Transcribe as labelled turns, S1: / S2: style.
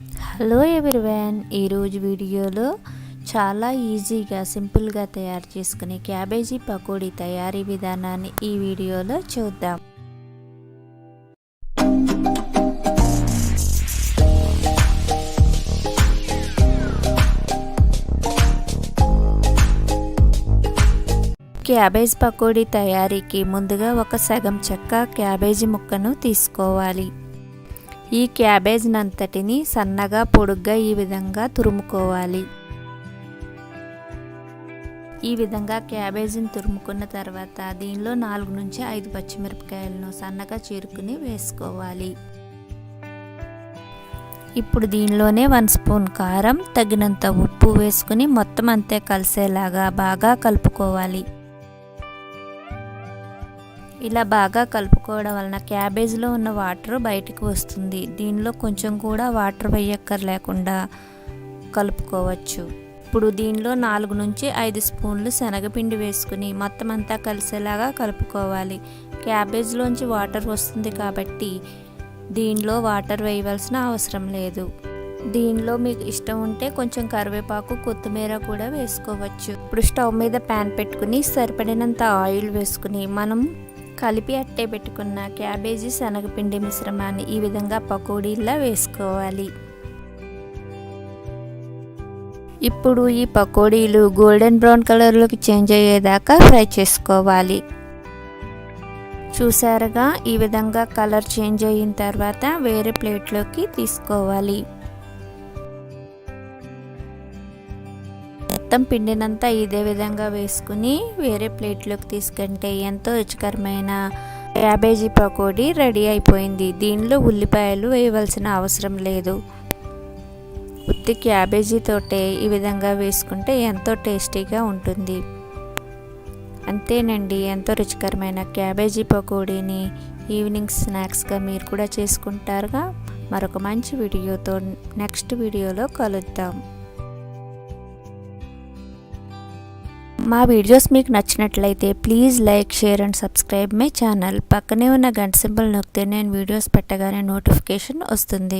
S1: Hello everyone ఈరోజు వీడియోలో చాలా ఈజీగా సింపుల్గా తయారు చేసుకునే క్యాబేజీ పకోడీ తయారీ విధానాన్ని ఈ వీడియోలో చూద్దాం. క్యాబేజ్ పకోడీ తయారీకి ముందుగా ఒక సగం చెక్క క్యాబేజీ ముక్కను తీసుకోవాలి. ఈ క్యాబేజ్నంతటిని సన్నగా పొడుగ్గా ఈ విధంగా తురుముకోవాలి. ఈ విధంగా క్యాబేజీని తురుముకున్న తర్వాత దీనిలో నాలుగు నుంచి ఐదు పచ్చిమిరపకాయలను సన్నగా చీరుకుని వేసుకోవాలి. ఇప్పుడు దీనిలోనే వన్ స్పూన్ కారం తగినంత ఉప్పు వేసుకుని మొత్తం అంతే కలిసేలాగా బాగా కలుపుకోవాలి. ఇలా బాగా కలుపుకోవడం వలన క్యాబేజ్లో ఉన్న వాటర్ బయటికి వస్తుంది. దీనిలో కొంచెం కూడా వాటర్ వేయక్కర్ లేకుండా కలుపుకోవచ్చు. ఇప్పుడు దీనిలో నాలుగు నుంచి ఐదు స్పూన్లు శనగపిండి వేసుకుని మొత్తం అంతా కలిసేలాగా కలుపుకోవాలి. క్యాబేజ్లోంచి వాటర్ వస్తుంది కాబట్టి దీనిలో వాటర్ వేయవలసిన అవసరం లేదు. దీనిలో మీకు ఇష్టం ఉంటే కొంచెం కరివేపాకు కొత్తిమీర కూడా వేసుకోవచ్చు. ఇప్పుడు స్టవ్ మీద ప్యాన్ పెట్టుకుని సరిపడినంత ఆయిల్ వేసుకుని మనం కలిపి అట్టే పెట్టుకున్న క్యాబేజీ శనగపిండి మిశ్రమాన్ని ఈ విధంగా పకోడీలా వేసుకోవాలి. ఇప్పుడు ఈ పకోడీలు గోల్డెన్ బ్రౌన్ కలర్లోకి చేంజ్ అయ్యేదాకా ఫ్రై చేసుకోవాలి. చూసారుగా ఈ విధంగా కలర్ చేంజ్ అయిన తర్వాత వేరే ప్లేట్లోకి తీసుకోవాలి. మొత్తం పిండినంతా ఇదే విధంగా వేసుకుని వేరే ప్లేట్లోకి తీసుకుంటే ఎంతో రుచికరమైన క్యాబేజీ పకోడీ రెడీ అయిపోయింది. దీనిలో ఉల్లిపాయలు వేయవలసిన అవసరం లేదు. ఉత్తి క్యాబేజీతోటే ఈ విధంగా వేసుకుంటే ఎంతో టేస్టీగా ఉంటుంది. అంతేనండి ఎంతో రుచికరమైన క్యాబేజీ పకోడీని ఈవినింగ్ స్నాక్స్గా మీరు కూడా చేసుకుంటారుగా. మరొక మంచి వీడియోతో నెక్స్ట్ వీడియోలో కలుద్దాం. మా వీడియోస్ మీకు నచ్చినట్లయితే please like share and subscribe my channel. పక్కనే ఉన్న గంట సింబల్ నొక్కితే నేను వీడియోస్ పెట్టగానే నోటిఫికేషన్ వస్తుంది.